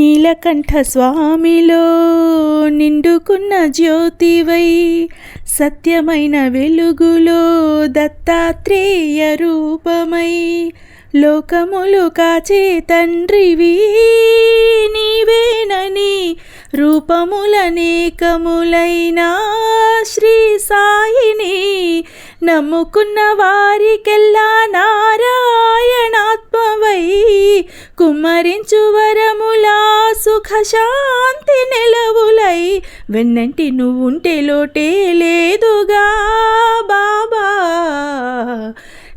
నీలకంఠ స్వామిలో నిండుకున్న జ్యోతివై సత్యమైన వెలుగులో దత్తాత్రేయ రూపమై లోకములు కాచే తండ్రివి నీవేనని రూపములనేకములైన శ్రీ సాయిని నమ్ముకున్న వారికెల్లా నారాయణాత్మవై కుమ్మరించు వరములా సుఖ శాంతి నెలవులై వెన్నంటి నువ్వుంటే లోటే లేదుగా బాబా.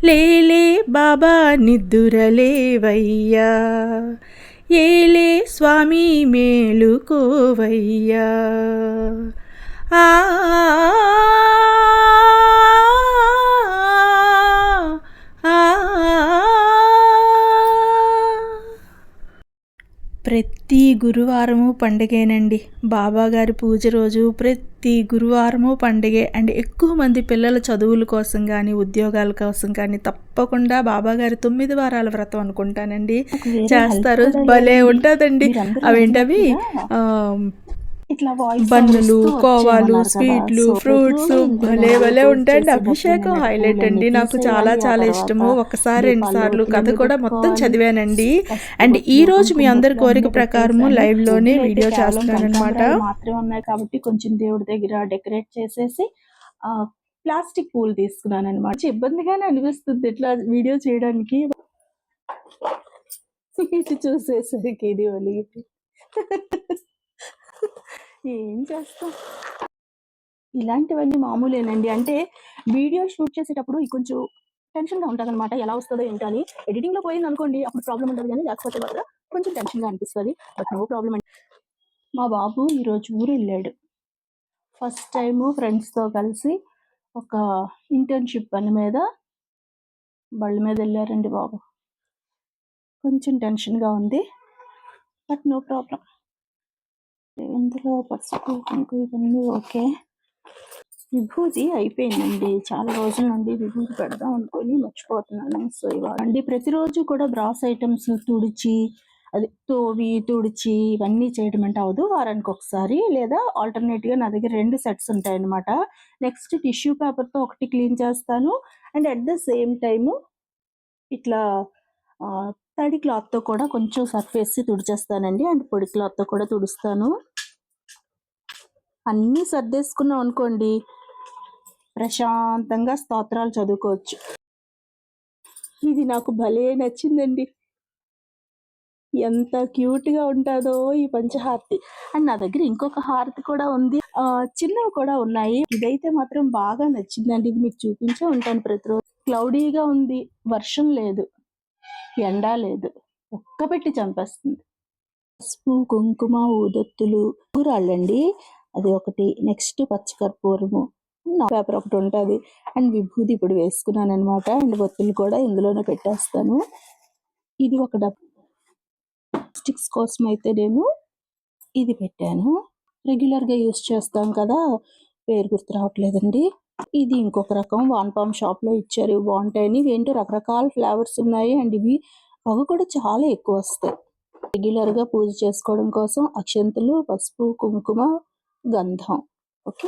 లేలే బాబా నిద్దురలేవయ్యా. ఏలే స్వామి మేలుకోవయ్యా. ఆ ప్రతి గురువారము పండుగేనండి. బాబాగారి పూజ రోజు ప్రతి గురువారము పండుగే. అండ్ ఎక్కువ మంది పిల్లల చదువుల కోసం కానీ ఉద్యోగాల కోసం కానీ తప్పకుండా బాబాగారి తొమ్మిది వారాల వ్రతం అనుకుంటానండి. చేస్తారు. భలే ఉంటుందండి. అవేంటవి? బన్నులు కోవాలు స్వీట్లు ఫ్రూట్స్ భలే భలే ఉంటాయండి. అభిషేకం హైలైట్ అండి నాకు చాలా చాలా ఇష్టము. ఒకసారి రెండు సార్లు కథ కూడా మొత్తం చదివానండి. అండ్ ఈ రోజు మీ అందరి కోరిక ప్రకారము లైవ్లోనే వీడియో చేస్తున్నాను అనమాట మాత్రమే ఉన్నాయి కాబట్టి కొంచెం దేవుడి దగ్గర డెకరేట్ చేసేసి ఆ ప్లాస్టిక్ పూలు తీసుకున్నాను అనమాట ఇబ్బందిగానే అనిపిస్తుంది ఇట్లా వీడియో చేయడానికి. చూసేసరికి ఇది ఒలిగి ఏం చేస్తాం ఇలాంటివన్నీ మామూలేనండి. అంటే వీడియో షూట్ చేసేటప్పుడు కొంచెం టెన్షన్గా ఉంటుంది అనమాట ఎలా వస్తుందో ఏంటో అని. ఎడిటింగ్లో పోయింది అనుకోండి అప్పుడు ప్రాబ్లం ఉండదు కానీ లేకపోతే మాత్రం కొంచెం టెన్షన్గా అనిపిస్తుంది. బట్ నో ప్రాబ్లం అండి. మా బాబు ఈరోజు ఊరు వెళ్ళాడు ఫస్ట్ టైము ఫ్రెండ్స్తో కలిసి ఒక ఇంటర్న్షిప్ పని మీద బళ్ళ మీద వెళ్ళారండి బాబు. కొంచెం టెన్షన్గా ఉంది. బట్ నో ప్రాబ్లం ఇందులో పసుపు కుంకుమ ఇవన్నీ ఓకే. విభూతి అయిపోయిందండి. చాలా రోజుల నుండి విభూతి పెడదాం అనుకుని మర్చిపోతున్నాను. సో ఇవ్వండి ప్రతిరోజు కూడా బ్రాస్ ఐటమ్స్ తుడిచి అది తోవి తుడిచి ఇవన్నీ చేయడం అంటే అవదు వారానికి ఒకసారి లేదా ఆల్టర్నేట్గా నా దగ్గర రెండు సెట్స్ ఉంటాయన్నమాట. నెక్స్ట్ టిష్యూ తో ఒకటి క్లీన్ చేస్తాను. And at the same time ఇట్లా తడి క్లాత్తో కూడా కొంచెం సర్ఫ్ వేసి తుడిచేస్తానండి. అండ్ పొడి క్లాత్తో కూడా తుడుస్తాను. అన్నీ సర్దేసుకున్నాం అనుకోండి ప్రశాంతంగా స్తోత్రాలు చదువుకోవచ్చు. ఇది నాకు భలే నచ్చిందండి. ఎంత క్యూట్గా ఉంటుందో ఈ పంచహారతి. అండ్ నా దగ్గర ఇంకొక హారతి కూడా ఉంది. ఆ చిన్నవి కూడా ఉన్నాయి. ఇదైతే మాత్రం బాగా నచ్చిందండి. ఇది మీకు చూపించే ఉంటాను ప్రతిరోజు. క్లౌడీగా ఉంది. వర్షం లేదు. ఎండ లేదు. ఒక్కపెట్టి చంపేస్తుంది. పసుపు కుంకుమ ఊదొత్తులు కూరాళ్ళండి అది ఒకటి. నెక్స్ట్ పచ్చకర్పూరము. పేపర్ ఒకటి ఉంటుంది. అండ్ విభూది ఇప్పుడు వేసుకున్నాను అనమాట అండ్ ఒత్తులు కూడా ఇందులోనే పెట్టేస్తాను. ఇది ఒక డబ్ స్టిక్స్ కోసం అయితే నేను ఇది పెట్టాను. రెగ్యులర్గా యూస్ చేస్తాం కదా. పేరు గుర్తు రావట్లేదండి. ఇది ఇంకొక రకం వాన్ పామ్ షాప్లో ఇచ్చారు. బాగుంటాయని ఏంటో రకరకాల ఫ్లేవర్స్ ఉన్నాయి. అండ్ ఇవి అవి కూడా చాలా ఎక్కువ వస్తాయి. రెగ్యులర్గా పూజ చేసుకోవడం కోసం అక్షంతులు పసుపు కుంకుమ గంధం. ఓకే?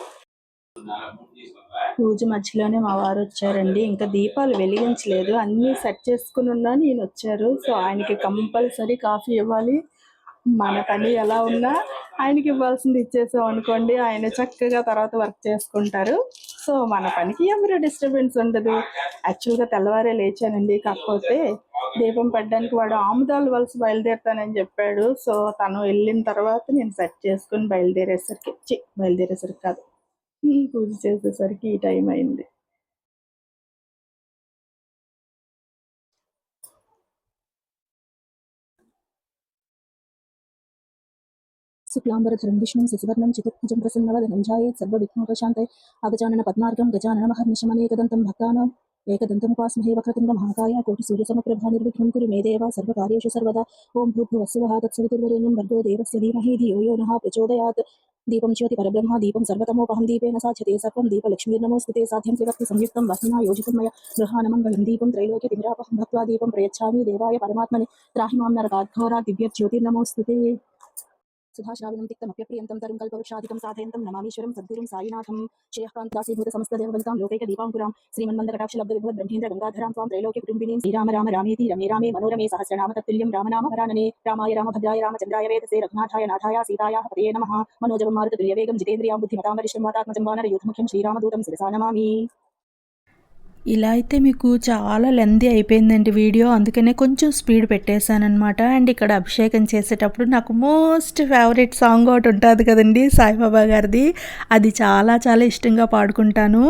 పూజ మధ్యలోనే మా వారు వచ్చారండి. ఇంకా దీపాలు వెలిగించలేదు. అన్ని సెట్ చేసుకుని ఉన్నా నేను వచ్చారు. సో ఆయనకి కంపల్సరీ కాఫీ ఇవ్వాలి. మన పని ఎలా ఉన్నా ఆయనకి ఇవ్వాల్సింది ఇచ్చేసాం అనుకోండి. ఆయన చక్కగా తర్వాత వర్క్ చేసుకుంటారు. సో మన పనికి ఎవరు డిస్టర్బెన్స్ ఉండదు. యాక్చువల్గా తెల్లవారే లేచానండి. కాకపోతే దీపం పడ్డానికి వాడు ఆముదాలు వలసి బయలుదేరుతానని చెప్పాడు. సో తను వెళ్ళిన తర్వాత నేను సెట్ చేసుకుని బయలుదేరేసరికి చి బయలుదేరేసరికి కాదు. పూజ చేసేసరికి ఈ టైం అయింది. शुक्लाम्बरधरं विष्णुं ससिवर्णं चतुर्भुजं प्रसन्नवदनं जायेत् सर्वविघ्नोपशान्तये आगजानन पद्मार्गं गजाननमहर्निशमनेकदन्तं भक्तानाम् एकदन्तमुपास्महे वक्रतुण्डमहाकाय कोटिसूर्यसमप्रभा निर्विघ्नं कुरु मे देव। सर्वकार्येषु सर्वदा। ॐ भूभुवस्सुवः तत्सवितुर्वरेण्यं भर्गो देवस्य धीमहि धियो यो नः प्रचोदयात्। दीपं ज्योति परब्रह्म, दीपं सर्वतमोपहं दीपेन साध्यते सर्वं। दीपलक्ष्मीर्नमोऽस्तु ते साध्यं त्रिवक्ति संयुक्तं। वह्निना योजितं मया। गृहानमङ्गलं दीपं त्रैलोक्यतिमिरापहं भक्त्वा दीपं प्रयच्छामि देवाय परमात्मने। त्राहि नरकाघोरा नरकात् घोरा सुधाश्रावणं तिक्तमप्यप्रियन्तं तरुं कल्पवृक्षादिकं साधयन्तं नमामीश्वरं सद्गुरुं साईनाथं श्रेयःकान्तासीभूत समस्तदेवभजतां लोकैकदीपाङ्कुरां श्रीमन्मन्दकटाक्षलब्धविभवद् ब्रह्मेन्द्र गङ्गाधरां त्वां त्रैलोक्यकुटुम्बिनीं श्रीराम राम रामेति रमे रामे मनोरमे सहस्रनाम तत्तुल्यं रामनाम हरानने रामाय रामभद्राय रामचन्द्राय वेदसे रघुनाथाय नाथाय सीतायाः पतये नमः मनोजवं मारुततुल्यवेगं जितेन्द्रियां बुद्धिमतां वरिष्ठं वातात्मजं वानरयूथमुख्यं श्रीरामदूतं शिरसा नमामि ఇలా అయితే మీకు చాలా లెందీ అయిపోయిందండి వీడియో. అందుకనే కొంచెం స్పీడ్ పెట్టేశానమాట అండ్ ఇక్కడ అభిషేకం చేసేటప్పుడు నాకు మోస్ట్ ఫేవరెట్ సాంగ్ ఒకటి ఉంటుంది కదండి సాయిబాబా గారిది. అది చాలా చాలా ఇష్టంగా పాడుకుంటాను.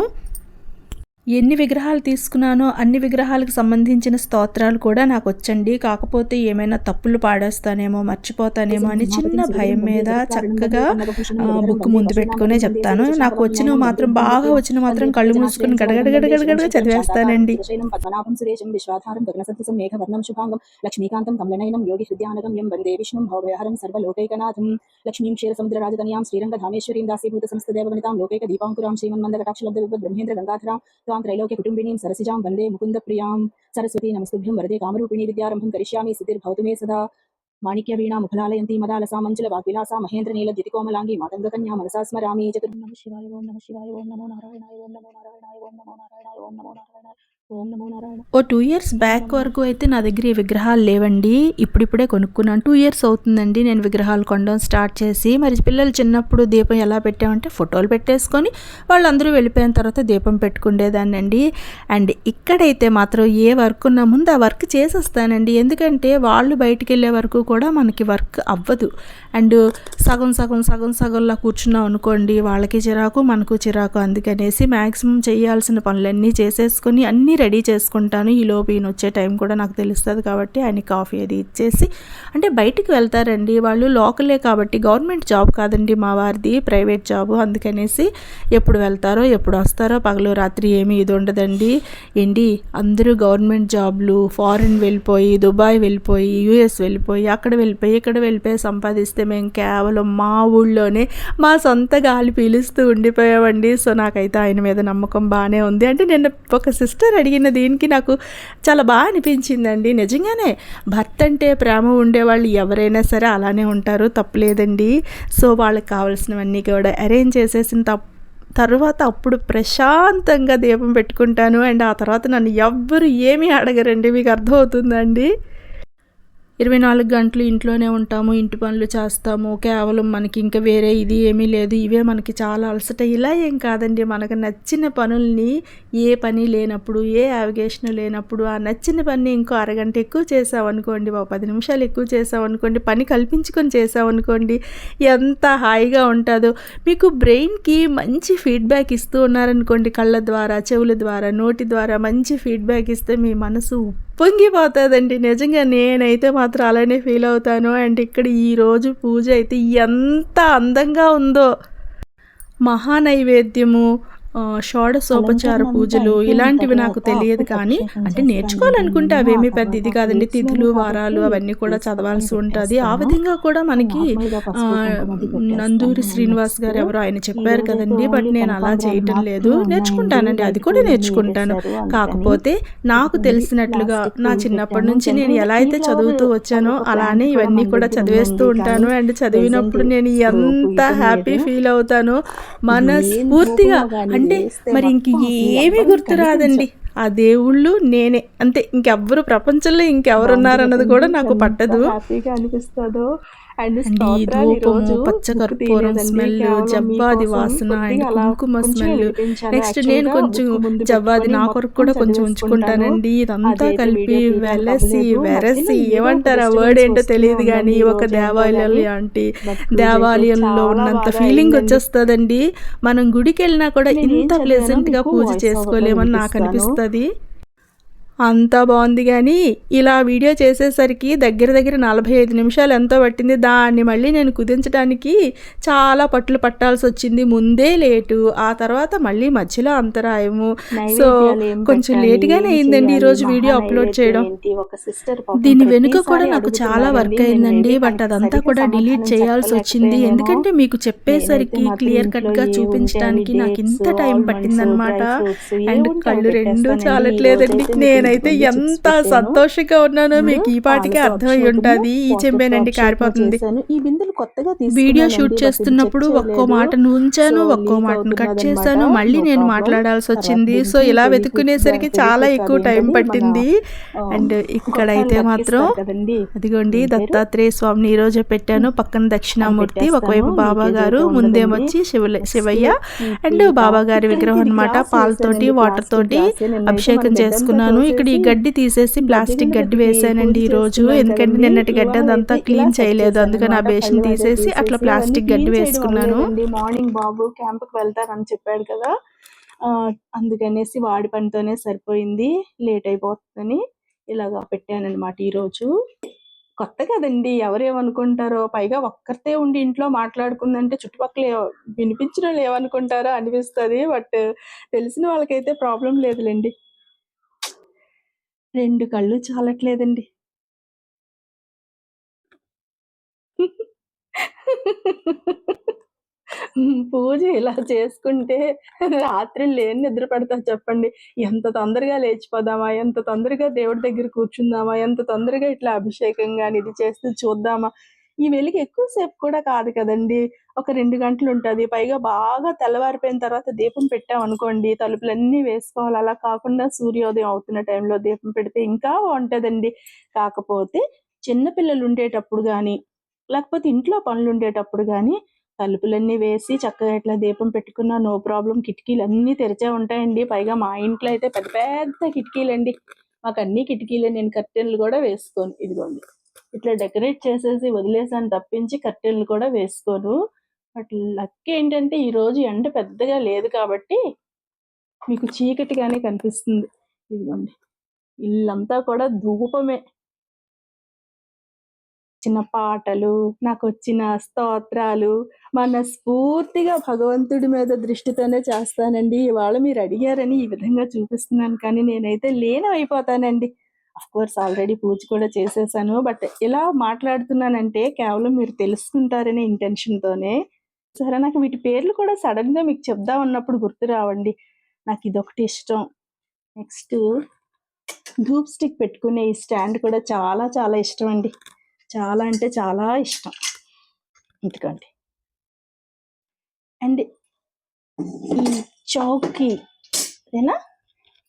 ఎన్ని విగ్రహాలు తీసుకున్నానో అన్ని విగ్రహాలకు సంబంధించిన స్తోత్రాలు కూడా నాకు వచ్చండి కాకపోతే ఏమైనా తప్పులు పాడేస్తానేమో మర్చిపోతానేమో అని చిన్న భయం మీద చక్కగా బుక్ ముందు పెట్టుకునే చెప్తాను నాకు వచ్చినవి మాత్రం బాగా వచ్చిన మాత్రం కళ్ళు మూసుకొని గడగడ గడగడగడ చదివేస్తానండి పద్మనాభం సురేశం విశ్వాధారం గగనసదృశం మేఘవర్ణం శుభాంగం లక్ష్మీకాంతం కమలనయనం యోగి హృదయానగం యం వందే విష్ణుం భవభయహరం సర్వలోకైకనాథం లక్ష్మీం క్షీరసముద్ర రాజధాన్యాం శ్రీరంగధామేశ్వరీం దాసీభూత సంస్థదేవనితాం లోకైక దీపాంకురాం శ్రీమన్మందకటాక్షలబ్ధ బ్రహ్మేంద్ర గంగాధరాం త్వాం త్రైలోక్య కుటుంబినీం సరసిజాం వందే ముకుంద ప్రియాం సరస్వతి నమస్తుభ్యం వరదే కామరూపిణి విద్యారంభం కరిష్యామి సిద్ధిర్భవతు మే సదా. మాణిక్య వీణా ముఖలాలయంతి మదాలసా మంజుల వాగ్విలాస మహేంద్ర నీల దితికోమలాంగి మాతంగ కన్యా మనసా స్మరామి చతుర్. నమ శివాయ ఓం నమ శివాయ ఓం నమో నారాయణాయ ఓం నమో నారాయణాయ ఓం నమో నారాయణాయ ఓం నమో నారాయణాయ. ఓం టూ ఇయర్స్ బ్యాక్ వరకు అయితే నా దగ్గర ఈ విగ్రహాలు లేవండి. ఇప్పుడిప్పుడే కొనుక్కున్నాను. టూ ఇయర్స్ అవుతుందండి నేను విగ్రహాలు కొనడం స్టార్ట్ చేసి. మరి పిల్లలు చిన్నప్పుడు దీపం ఎలా పెట్టామంటే ఫోటోలు పెట్టేసుకొని వాళ్ళందరూ వెళ్ళిపోయిన తర్వాత దీపం పెట్టుకునేదాన్ని అండి అండ్ ఇక్కడైతే మాత్రం ఏ వర్క్ ఉన్నా ముందు ఆ వర్క్ చేసేస్తానండి. ఎందుకంటే వాళ్ళు బయటికి వెళ్ళే వరకు కూడా మనకి వర్క్ అవ్వదు. అండ్ సగం సగం సగం సగంలా కూర్చున్నాం అనుకోండి వాళ్ళకి చిరాకు మనకు చిరాకు. అందుకనేసి మ్యాక్సిమం చేయాల్సిన పనులన్నీ చేసేసుకొని అన్నీ రెడీ చేసుకుంటాను. ఈ ఈయన వచ్చే టైం కూడా నాకు తెలుస్తుంది కాబట్టి ఆయన కాఫీ అది ఇచ్చేసి అంటే బయటికి వెళ్తారండి. వాళ్ళు లోకలే కాబట్టి గవర్నమెంట్ జాబ్ కాదండి మా వారిది ప్రైవేట్ జాబ్. అందుకనేసి ఎప్పుడు వెళ్తారో ఎప్పుడు వస్తారో పగలు రాత్రి ఏమీ ఇది ఉండదండి. ఏంటి? అందరూ గవర్నమెంట్ జాబ్లు ఫారిన్ వెళ్ళిపోయి దుబాయ్ వెళ్ళిపోయి యూఎస్ వెళ్ళిపోయి అక్కడ వెళ్ళిపోయి ఇక్కడ వెళ్ళిపోయి సంపాదిస్తే మేము కేవలం మా ఊళ్ళోనే మా సొంత గాలి పీలుస్తూ ఉండిపోయామండి. సో నాకైతే ఆయన మీద నమ్మకం బాగానే ఉంది. అంటే నేను ఒక సిస్టర్ అడిగిన దీనికి నాకు చాలా బాగా అనిపించిందండి. నిజంగానే భర్త అంటే ప్రేమ ఉండేవాళ్ళు ఎవరైనా సరే అలానే ఉంటారు తప్పులేదండి. సో వాళ్ళకి కావాల్సినవన్నీ కూడా అరేంజ్ చేసేసిన తప్ప తర్వాత అప్పుడు ప్రశాంతంగా దీపం పెట్టుకుంటాను. అండ్ ఆ తర్వాత నన్ను ఎవ్వరు ఏమీ అడగరండి మీకు అర్థమవుతుందండి ఇరవై నాలుగు గంటలు ఇంట్లోనే ఉంటాము ఇంటి పనులు చేస్తాము. కేవలం మనకి ఇంకా వేరే ఇది ఏమీ లేదు. ఇవే మనకి చాలా అలసట. ఇలా ఏం కాదండి. మనకు నచ్చిన పనుల్ని ఏ పని లేనప్పుడు ఏ యావిగేషన్ లేనప్పుడు ఆ నచ్చిన పని ఇంకో అరగంట ఎక్కువ చేసామనుకోండి ఒక పది నిమిషాలు ఎక్కువ చేసామనుకోండి పని కల్పించుకొని చేసామనుకోండి ఎంత హాయిగా ఉంటుందో. మీకు బ్రెయిన్కి మంచి ఫీడ్బ్యాక్ ఇస్తూ ఉన్నారనుకోండి కళ్ళ ద్వారా చెవుల ద్వారా నోటి ద్వారా మంచి ఫీడ్బ్యాక్ ఇస్తే మీ మనసు పొంగిపోతుందండి నిజంగా నేనైతే మాత్రం అలానే ఫీల్ అవుతాను. అండ్ ఇక్కడ ఈరోజు పూజ అయితే ఎంత అందంగా ఉందో. మహానైవేద్యము షోడశోపచార పూజలు ఇలాంటివి నాకు తెలియదు కానీ అంటే నేర్చుకోవాలనుకుంటే అవేమీ పెద్ద ఇది కాదండి. తిథులు వారాలు అవన్నీ కూడా చదవాల్సి ఉంటుంది. ఆ విధంగా కూడా మనకి నందూరి శ్రీనివాస్ గారు ఎవరో ఆయన చెప్పారు కదండి బట్ నేను అలా చేయటం లేదు. నేర్చుకుంటానండి. అది కూడా నేర్చుకుంటాను. కాకపోతే నాకు తెలిసినట్లుగా నా చిన్నప్పటి నుంచి నేను ఎలా అయితే చదువుతూ వచ్చానో అలానే ఇవన్నీ కూడా చదివేస్తూ ఉంటాను. అండ్ చదివినప్పుడు నేను ఎంత హ్యాపీ ఫీల్ అవుతానో మనస్ఫూర్తిగా అంటే మరి ఇంక ఏమీ గుర్తు రాదండి ఆ దేవుళ్ళు నేనే. అంతే ఇంకెవ్వరు ప్రపంచంలో ఇంకెవరున్నారన్నది కూడా నాకు పట్టదు. హ్యాపీగా అనిపిస్తుందో. అండ్ ధూపము పచ్చ కర్పూరం స్మెల్ జవ్వాది వాసన అండ్ కుంకుమ స్మెల్ నెక్స్ట్ నేను కొంచెం జవ్వాది నా కొరకు కూడా కొంచెం ఉంచుకుంటానండి ఇదంతా కలిపి వెలసి వెరసి ఏమంటారు ఆ వర్డ్ ఏంటో తెలియదు కానీ ఒక దేవాలయం లాంటి దేవాలయంలో ఉన్నంత ఫీలింగ్ వచ్చేస్తుందండి. మనం గుడికి వెళ్ళినా కూడా ఇంత ప్లెజెంట్గా పూజ చేసుకోలేమని నాకు అనిపిస్తుంది. అంతా బాగుంది కానీ ఇలా వీడియో చేసేసరికి దగ్గర దగ్గర నలభై ఐదు నిమిషాలు ఎంతో పట్టింది. దాన్ని మళ్ళీ నేను కుదించడానికి చాలా పట్లు పట్టాల్సి వచ్చింది ముందే లేటు ఆ తర్వాత మళ్ళీ మధ్యలో అంతరాయము. సో కొంచెం లేట్గానే అయిందండి ఈరోజు వీడియో అప్లోడ్ చేయడం. దీని వెనుక కూడా నాకు చాలా వర్క్ అయిందండి బట్ అదంతా కూడా డిలీట్ చేయాల్సి వచ్చింది ఎందుకంటే మీకు చెప్పేసరికి క్లియర్ కట్గా చూపించడానికి నాకు ఇంత టైం పట్టిందనమాట అండ్ కళ్ళు రెండు చాలట్లేదండి. నేను నేనైతే ఎంత. సంతోషంగా ఉన్నానో మీకు ఈ పాటికి అర్థమై ఉంటుంది ఈ తో కారిపోతుంది చేశాను. ఈ బిందెలు కొత్తగా వీడియో షూట్ చేస్తున్నప్పుడు ఒక్కో. మాటను ఉంచాను ఒక్కో మాటను కట్. చేశాను మళ్ళీ నేను. మాట్లాడాల్సి వచ్చింది సో ఇలా వెతుక్కునేసరికి చాలా ఎక్కువ టైం పట్టింది అండ్ ఇక్కడైతే మాత్రం అదిగోండి? దత్తాత్రేయ స్వామిని ఈ రోజే పెట్టాను పక్కన దక్షిణామూర్తి. ఒకవైపు బాబా గారు అయితే ముందేమో ఉండదండి. వచ్చి శివ శివయ్య అండ్. బాబా గారి విగ్రహం అనమాట పాలతోటి వాటర్ తోటి అభిషేకం చేసుకున్నాను ఇక్కడ ఈ గడ్డి తీసేసి ప్లాస్టిక్ గడ్డి వేసానండి రోజు ఎందుకంటే. నిన్నటి గడ్డి అదంతా క్లీన్ చేయలేదు. అందుకని ఆ. బేషన్ తీసేసి అట్లా ప్లాస్టిక్ గడ్డి వేసుకున్నాను. మార్నింగ్ బాబు క్యాంప్కి వెళ్తారని చెప్పాడు కదా. అందుకనేసి వాడి పనితోనే సరిపోయింది. లేట్ అయిపోతుందని ఇలాగా పెట్టానన్నమాట ఈరోజు. కొత్త కదండి. ఎవరేమనుకుంటారో? పైగా ఒక్కరితే ఉండి ఇంట్లో మాట్లాడుకుందంటే చుట్టుపక్కల వినిపించిన వాళ్ళు ఏమనుకుంటారో అనిపిస్తుంది. బట్ తెలిసిన వాళ్ళకైతే ప్రాబ్లం లేదులేండి. రెండు కళ్ళు చాలట్లేదండి. పూజ ఇలా చేసుకుంటే రాత్రి లేని నిద్ర పడతా చెప్పండి. ఎంత తొందరగా లేచిపోదామా? ఎంత తొందరగా దేవుడి దగ్గర కూర్చుందామా? ఎంత తొందరగా ఇట్లా అభిషేకం కానీ ఇది చేస్తూ చూద్దామా? ఈ వెలుగు ఎక్కువసేపు కూడా కాదు కదండి. ఒక రెండు గంటలు ఉంటుంది. పైగా బాగా తెల్లవారిపోయిన తర్వాత దీపం పెట్టామనుకోండి తలుపులన్నీ వేసుకోవాలి. అలా కాకుండా సూర్యోదయం అవుతున్న టైంలో దీపం పెడితే ఇంకా బాగుంటుందండి. కాకపోతే చిన్నపిల్లలు ఉండేటప్పుడు కానీ లేకపోతే ఇంట్లో పనులు ఉండేటప్పుడు కానీ తలుపులన్నీ వేసి చక్కగా ఇట్లా దీపం పెట్టుకున్న నో ప్రాబ్లం కిటికీలు అన్నీ తెరిచే ఉంటాయండి. పైగా మా ఇంట్లో అయితే పెద్ద పెద్ద కిటికీలండి. మాకు అన్ని కిటికీలే. నేను కర్టెన్లు కూడా వేసుకోను. ఇదిగోండి. ఇట్లా డెకరేట్ చేసేసి వదిలేసాను తప్పించి కట్టెలు కూడా వేసుకోను. బట్ లక్ ఏంటంటే ఈ రోజు ఎండ పెద్దగా లేదు కాబట్టి మీకు చీకటిగానే కనిపిస్తుంది. ఇదిగోండి. ఇల్లంతా కూడా ధూపమే. చిన్న పాటలు నాకు వచ్చిన స్తోత్రాలు మనస్ఫూర్తిగా భగవంతుడి మీద దృష్టితోనే చేస్తానండి. ఇవాళ మీరు అడిగారని ఈ విధంగా చూపిస్తున్నాను కానీ నేనైతే లీనం అయిపోతానండి కోర్స్ ఆల్రెడీ పూజ కూడా చేసేసాను. బట్ ఇలా మాట్లాడుతున్నానంటే కేవలం మీరు తెలుసుకుంటారనే ఇంటెన్షన్తోనే సరే నాకు వీటి పేర్లు కూడా సడన్గా మీకు చెప్దాం అన్నప్పుడు గుర్తు రావండి. నాకు ఇదొకటి ఇష్టం. నెక్స్ట్ ధూప్ స్టిక్ పెట్టుకునే ఈ స్టాండ్ కూడా చాలా చాలా ఇష్టం అండి. చాలా అంటే చాలా ఇష్టం. ఎందుకండి అండ్ ఈ చౌకీ ఏనా?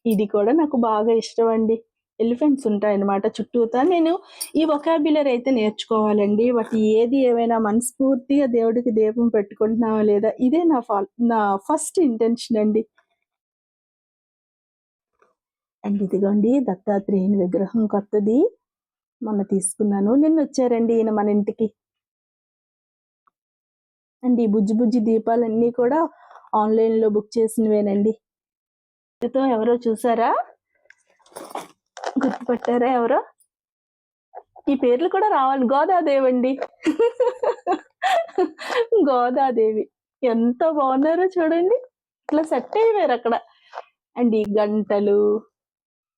ఇది కూడా నాకు బాగా ఇష్టం అండి. ఎలిఫెంట్స్ ఉంటాయన్నమాట చుట్టూతా. నేను ఈ ఒకాబులర్ అయితే నేర్చుకోవాలండి. వాటి ఏది ఏమైనా మనస్ఫూర్తిగా దేవుడికి దీపం పెట్టుకుంటున్నావా లేదా ఇదే నా ఫా నా ఫస్ట్ ఇంటెన్షన్ అండి. అండ్ ఇదిగోండి దత్తాత్రేయుని విగ్రహం కొత్తది. మొన్న తీసుకున్నాను. నిన్న వచ్చారండి ఈయన మన ఇంటికి. అండ్ ఈ బుజ్జి బుజ్జి దీపాలన్నీ కూడా ఆన్లైన్లో బుక్ చేసినవేనండి. ఎవరో చూసారా? గుర్తుపట్టారా ఎవరో? ఈ పేర్లు కూడా రావాలి. గోదాదేవి అండి గోదాదేవి. ఎంత బాగున్నారో చూడండి. ఇట్లా సెట్ అయిపోయారు అక్కడ. అండ్ ఈ గంటలు.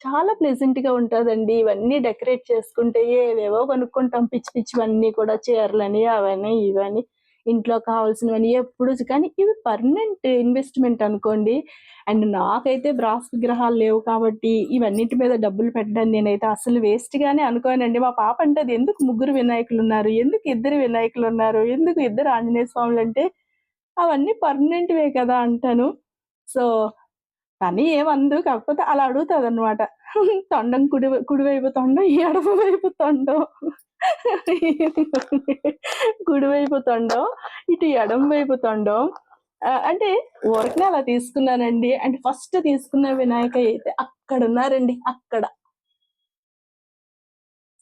చాలా ప్లెజెంట్గా ఉంటుందండి. ఇవన్నీ డెకరేట్ చేసుకుంటే ఏవేవో కొనుక్కుంటాం. పిచ్చి పిచ్చివన్నీ కూడా చీరలని అవన్నీ ఇవన్నీ. ఇంట్లో కావాల్సినవన్నీ ఎప్పుడు కానీ ఇవి పర్మనెంట్ ఇన్వెస్ట్మెంట్ అనుకోండి. అండ్ నాకైతే బ్రాస్ విగ్రహాలు లేవు కాబట్టి ఇవన్నిటి మీద డబ్బులు పెట్టడం నేనైతే అసలు వేస్ట్ గానే అనుకోనండి. మా పాప అంటే అది ఎందుకు ముగ్గురు వినాయకులు ఉన్నారు? ఎందుకు ఇద్దరు వినాయకులు ఉన్నారు? ఎందుకు ఇద్దరు ఆంజనేయ స్వాములు అంటే అవన్నీ పర్మనెంట్వే కదా అంటాను. సో కానీ ఏమందు కాకపోతే అలా అడుగుతుంది అనమాట తొండం కుడి కుడివైపు తొండం ఎడమ వైపు తొండం. కుడివైపు తొండం ఇటు ఎడం వైపు తొండం అంటే ఊరికనే అలా తీసుకున్నానండి. అంటే ఫస్ట్ తీసుకున్న వినాయక అయితే అక్కడ ఉన్నారండి అక్కడ.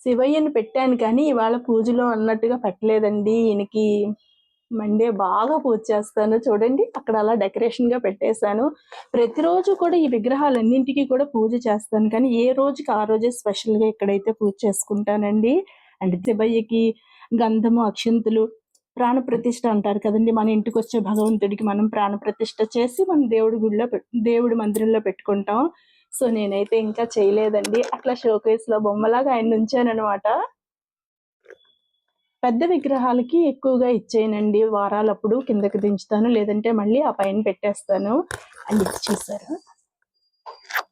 శివయ్యని పెట్టాను కానీ ఇవాళ పూజలో అన్నట్టుగా పెట్టలేదండి. ఈయనకి మండే బాగా పూజ చేస్తాను. చూడండి అక్కడ అలా డెకరేషన్గా పెట్టేశాను. ప్రతిరోజు కూడా ఈ విగ్రహాలన్నింటికి కూడా పూజ చేస్తాను. కానీ ఏ రోజుకి ఆ రోజే స్పెషల్గా ఇక్కడైతే పూజ చేసుకుంటానండి. అంటే శివయ్యకి గంధము అక్షంతులు ప్రాణ ప్రతిష్ట అంటారు కదండి. మన ఇంటికి వచ్చే భగవంతుడికి మనం ప్రాణ ప్రతిష్ట చేసి మన దేవుడి గుడిలో దేవుడి మందిరంలో పెట్టుకుంటాం. సో నేనైతే ఇంకా చేయలేదండి. అట్లా షోకేస్లో బొమ్మలాగా ఆయన ఉంచానమాట పెద్ద విగ్రహాలకి ఎక్కువగా ఇచ్చేయనండి. వారాలప్పుడు కిందకి దించుతాను లేదంటే మళ్ళీ ఆ పైన పెట్టేస్తాను. అండ్ ఇచ్చేసారు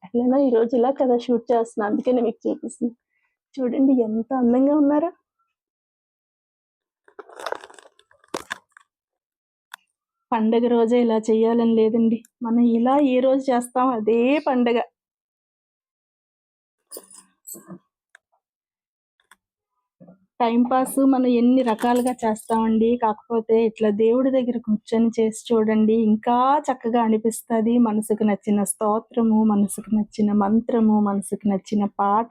అట్లనే? ఈరోజు ఈ ఇలా కదా షూట్ చేస్తున్నాను అందుకే నేను మీకు చూపిస్తున్నాను చూడండి ఎంత అందంగా ఉన్నారో. పండగ రోజే ఇలా చేయాలని లేదండి. మనం ఇలా ఏ రోజు చేస్తాం అదే పండగ. టైం పాస్ మనం ఎన్ని రకాలుగా చేస్తామండి. కాకపోతే ఇట్లా దేవుడి దగ్గర కూర్చొని చేసి చూడండి ఇంకా చక్కగా అనిపిస్తుంది. మనసుకు నచ్చిన స్తోత్రము మనసుకు నచ్చిన మంత్రము మనసుకు నచ్చిన పాట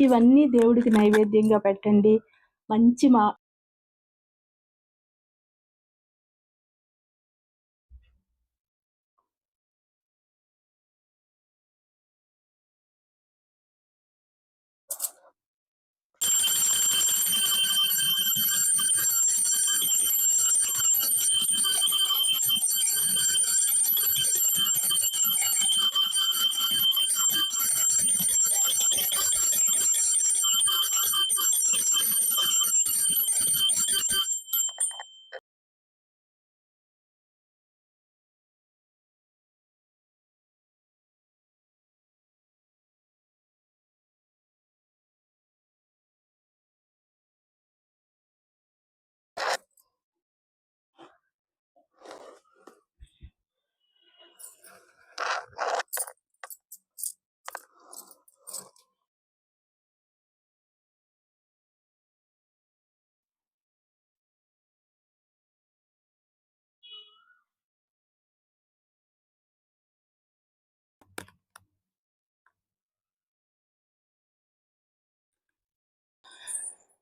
ఇవన్నీ దేవుడికి నైవేద్యంగా పెట్టండి. మంచి మా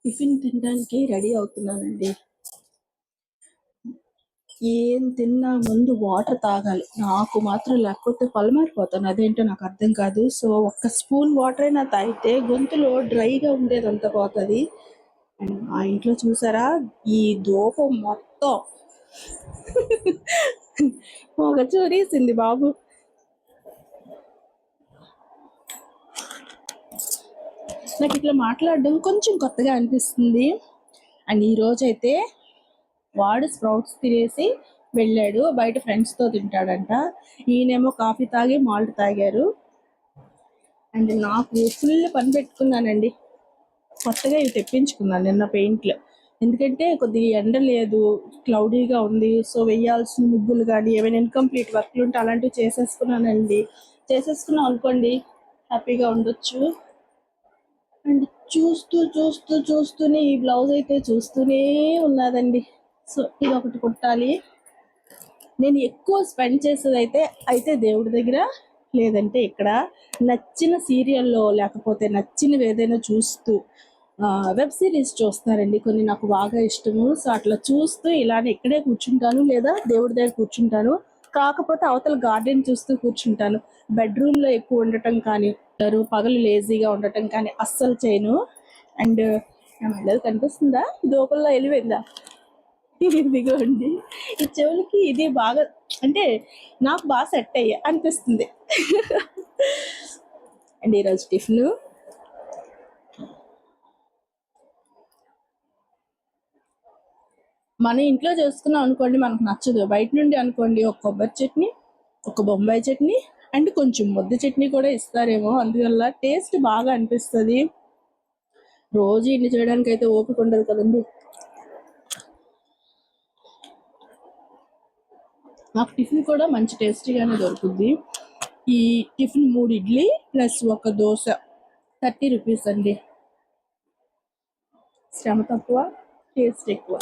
టిఫిన్ తినడానికి రెడీ అవుతున్నానండి. ఏం తిన్నా ముందు వాటర్ తాగాలి. నాకు మాత్రం లేకపోతే పలమారిపోతాను. అదేంటో నాకు అర్థం కాదు. సో ఒక్క స్పూన్ వాటర్ అయినా తాగితే గొంతులో డ్రైగా ఉండేదంతా పోతుంది. అండ్ మా ఇంట్లో చూసారా? ఈ దోపం మొత్తం. ఒక చూరేసింది బాబు. నాకు ఇట్లా మాట్లాడడం కొంచెం కొత్తగా అనిపిస్తుంది. అండ్ ఈ అయితే వాడు స్ప్రౌట్స్ తినేసి వెళ్ళాడు. బయట ఫ్రెండ్స్తో తింటాడంట. ఈయనేమో కాఫీ తాగి మాల్ట్ తాగారు. అండ్ నాకు ఫుల్ పని పెట్టుకున్నానండి. కొత్తగా ఇవి తెప్పించుకున్నాను నిన్న పెయింట్లు ఎందుకంటే కొద్దిగా ఎండ లేదు క్లౌడీగా ఉంది. సో వేయాల్సిన ముగ్గులు కానీ ఏమైనా ఇన్కంప్లీట్ వర్క్లు ఉంటే అలాంటివి చేసేసుకున్నానండి. చేసేసుకున్నాం అనుకోండి హ్యాపీగా ఉండొచ్చు. అండ్ చూస్తూ చూస్తూ చూస్తూనే ఈ బ్లౌజ్ అయితే చూస్తూనే ఉన్నదండి. సో ఇది ఒకటి కుట్టాలి. నేను ఎక్కువ స్పెండ్ చేసేది అయితే అయితే దేవుడి దగ్గర లేదంటే ఇక్కడ నచ్చిన సీరియల్లో లేకపోతే నచ్చినవి ఏదైనా చూస్తూ వెబ్ సిరీస్ చూస్తారండి. కొన్ని నాకు బాగా ఇష్టము. సో అట్లా చూస్తూ ఇలానే ఇక్కడే కూర్చుంటాను లేదా దేవుడి దగ్గర కూర్చుంటాను. కాకపోతే అవతల గార్డెన్ చూస్తూ కూర్చుంటాను. బెడ్రూమ్లో ఎక్కువ ఉండటం కానీ ఉంటారు పగలు లేజీగా ఉండటం కానీ అస్సలు చేయను. అండ్ మెడలు కనిపిస్తుందా? దూపల్లో వెళ్ళిపోయిందా? ఇదిగోండి. ఈ చెవులకి ఇది బాగా అంటే నాకు బాగా సెట్ అయ్యా అనిపిస్తుంది. అండ్ ఈరోజు టిఫిన్. మన ఇంట్లో చేసుకున్నాం అనుకోండి మనకు నచ్చదు. బయట నుండి అనుకోండి ఒక కొబ్బరి చట్నీ ఒక బొంబాయి చట్నీ అండ్ కొంచెం ముద్ద చట్నీ కూడా ఇస్తారేమో అందువల్ల టేస్ట్ బాగా అనిపిస్తుంది. రోజు ఇన్ని చేయడానికి అయితే ఓపిక ఉండదు కదండి. నాకు టిఫిన్ కూడా మంచి టేస్టీగానే దొరుకుద్ది. ఈ టిఫిన్ మూడు ఇడ్లీ ప్లస్ ఒక దోశ. థర్టీ రూపీస్ అండి. శ్రమ తక్కువ టేస్ట్ ఎక్కువ.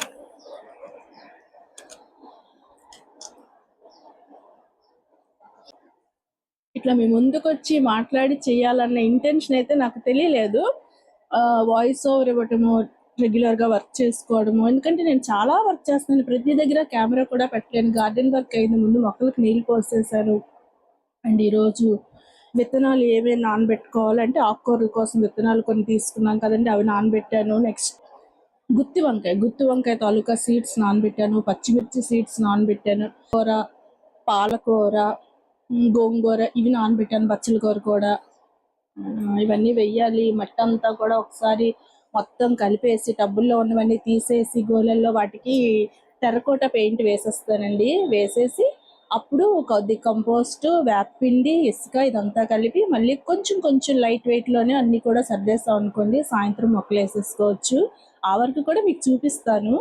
ఇట్లా మీ ముందుకు వచ్చి మాట్లాడి చేయాలన్న ఇంటెన్షన్ అయితే నాకు తెలియలేదు. వాయిస్ ఓవర్ ఇవ్వటము రెగ్యులర్గా వర్క్ చేసుకోవడము ఎందుకంటే నేను చాలా వర్క్ చేస్తున్నాను. ప్రతి దగ్గర కెమెరా కూడా పెట్టలేను. గార్డెన్ వర్క్ అయింది ముందు మొక్కలకు నీళ్ళు పోసేసాను. అండ్ ఈరోజు విత్తనాలు ఏమేమి నానబెట్టుకోవాలంటే ఆకుకూరల కోసం విత్తనాలు కొన్ని తీసుకున్నాం కదండి అవి నానబెట్టాను. నెక్స్ట్ గుత్తి వంకాయ. గుత్తి వంకాయ తాలూకా సీడ్స్ నానబెట్టాను. పచ్చిమిర్చి సీడ్స్ నానబెట్టాను. కూర పాలకూర గోంగూర ఇవి నానబెట్టాను బచ్చల కూర కూడా. ఇవన్నీ వెయ్యాలి. మట్టి అంతా కూడా ఒకసారి మొత్తం కలిపేసి టబ్బుల్లో ఉన్నవన్నీ తీసేసి గోలల్లో వాటికి టెర్రకోట పెయింట్ వేసేస్తానండి. వేసేసి అప్పుడు కొద్ది కంపోస్ట్ వేపపిండి ఇసుక ఇదంతా కలిపి మళ్ళీ కొంచెం కొంచెం లైట్ వెయిట్లోనే అన్నీ కూడా సర్దేస్తాం అనుకోండి. సాయంత్రం మొక్కలు వేసేసుకోవచ్చు. ఆ వరకు కూడా మీకు చూపిస్తాను.